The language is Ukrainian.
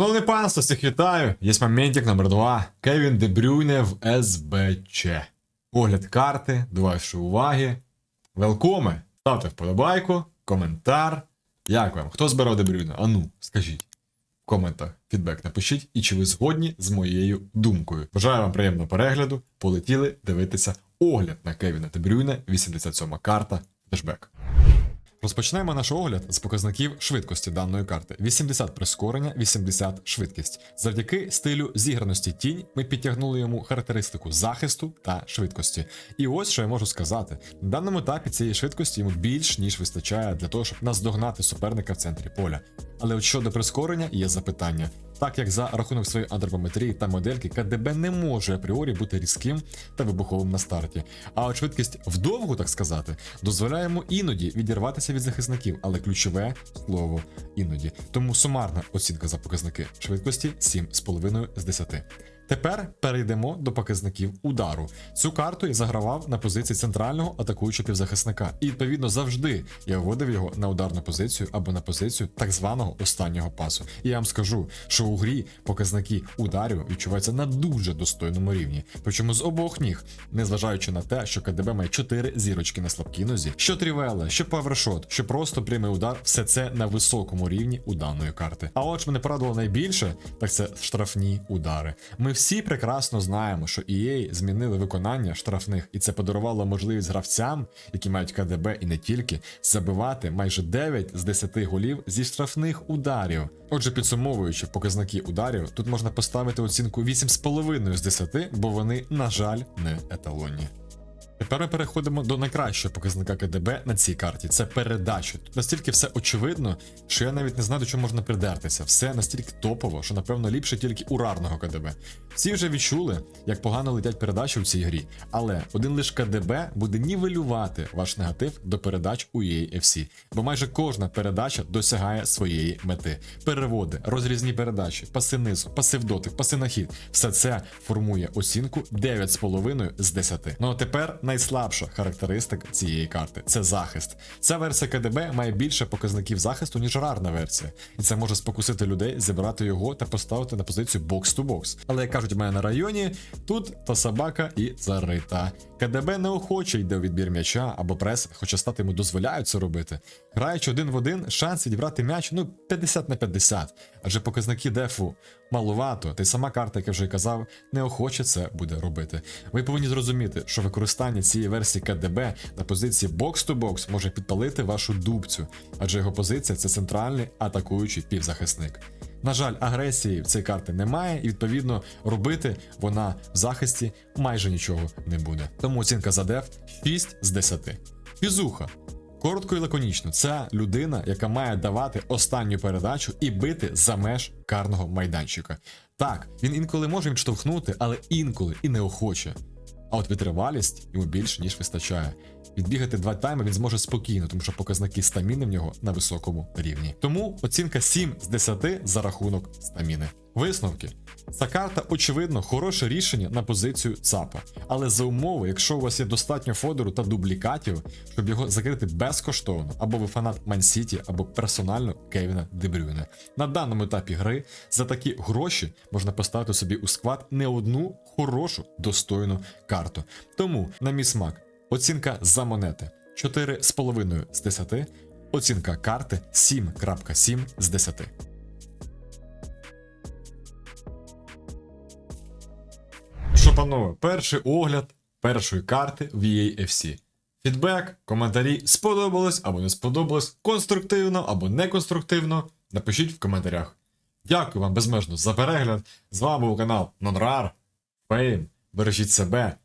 Шановне панство, всіх вітаю. Є моментик номер 2. Кевін Дебрюйне в СБЧ. Огляд карти, до вашої уваги. Велкоме. Ставте вподобайку, коментар. Як вам? Хто збирав Дебрюйне? А ну, скажіть. В коментах фідбек напишіть і чи ви згодні з моєю думкою. Бажаю вам приємного перегляду. Полетіли дивитися огляд на Кевіна Дебрюйне, 87 карта, флешбек. Розпочнемо наш огляд з показників швидкості даної карти: 80 прискорення, 80 швидкість. Завдяки стилю зіграності тінь ми підтягнули йому характеристику захисту та швидкості. І ось що я можу сказати: на даному етапі цієї швидкості йому більш ніж вистачає для того, щоб наздогнати суперника в центрі поля. Але от щодо прискорення є запитання. Так як за рахунок своєї антропометрії та модельки КДБ не може апріорі бути різким та вибуховим на старті. А от швидкість вдовгу, так сказати, дозволяє йому іноді відірватися від захисників, але ключове слово іноді. Тому сумарна оцінка за показники швидкості 7,5 з 10. Тепер перейдемо до показників удару. Цю карту я загравав на позиції центрального атакуючого півзахисника, і відповідно завжди я вводив його на ударну позицію або на позицію так званого останнього пасу. І я вам скажу, що у грі показники ударів відчуваються на дуже достойному рівні. Причому з обох ніг, незважаючи на те, що КДБ має 4 зірочки на слабкій нозі, що трівела, що павершот, що просто прямий удар, все це на високому рівні у даної карти. А от мене порадувало найбільше, так це штрафні удари. Ми всі прекрасно знаємо, що EA змінили виконання штрафних, і це подарувало можливість гравцям, які мають КДБ і не тільки, забивати майже 9 з 10 голів зі штрафних ударів. Отже, підсумовуючи показники ударів, тут можна поставити оцінку 8,5 з 10, бо вони, на жаль, не еталонні. Тепер ми переходимо до найкращого показника КДБ на цій карті. Це передачі. Тут настільки все очевидно, що я навіть не знаю, до чого можна придертися. Все настільки топово, що напевно ліпше тільки у рарного КДБ. Всі вже відчули, як погано летять передачі у цій грі, але один лише КДБ буде нівелювати ваш негатив до передач у EA FC, бо майже кожна передача досягає своєї мети. Переводи, розрізні передачі, паси низу, паси в дотик, паси на хід. Все це формує оцінку 9,5 з 10. Ну а тепер найслабша характеристика цієї карти це захист. Ця версія КДБ має більше показників захисту, ніж рарна версія, і це може спокусити людей зібрати його та поставити на позицію бокс-ту-бокс. Але як кажуть у мене на районі, тут та собака і зарита. КДБ неохоче йде у відбір м'яча або прес, хоча стати йому дозволяють це робити. Граючи один в один, шанс відібрати м'яч ну 50 на 50, адже показники дефу малувато, та й сама карта, як я вже казав, неохоче це буде робити. Ви повинні зрозуміти, що використання цієї версії КДБ на позиції бокс-то-бокс може підпалити вашу дубцю, адже його позиція це центральний атакуючий півзахисник. На жаль, агресії в цієї карти немає, і відповідно робити вона в захисті майже нічого не буде. Тому оцінка за деф 6 з 10. Фізуха. Коротко і лаконічно, це людина, яка має давати останню передачу і бити за меж карного майданчика. Так, він інколи може відштовхнути, але інколи і неохоче. А от витривалість йому більше ніж вистачає. Відбігати два тайми він зможе спокійно, тому що показники стаміни в нього на високому рівні. Тому оцінка 7 з 10 за рахунок стаміни. Висновки. Ця карта, очевидно, хороше рішення на позицію ЦАПа. Але за умови, якщо у вас є достатньо фодеру та дублікатів, щоб його закрити безкоштовно, або ви фанат Ман-Сіті, або персонально Кевіна Дебрюйне. На даному етапі гри за такі гроші можна поставити собі у склад не одну хорошу достойну карту. Тому, на мій смак, оцінка за монети 4,5 з 10, оцінка карти 7.7 з 10. Панове, перший огляд першої карти в EAFC. Фідбек, коментарі сподобалось або не сподобалось, конструктивно або неконструктивно. Напишіть в коментарях. Дякую вам безмежно за перегляд. З вами був канал Нонрар. Фейм. Бережіть себе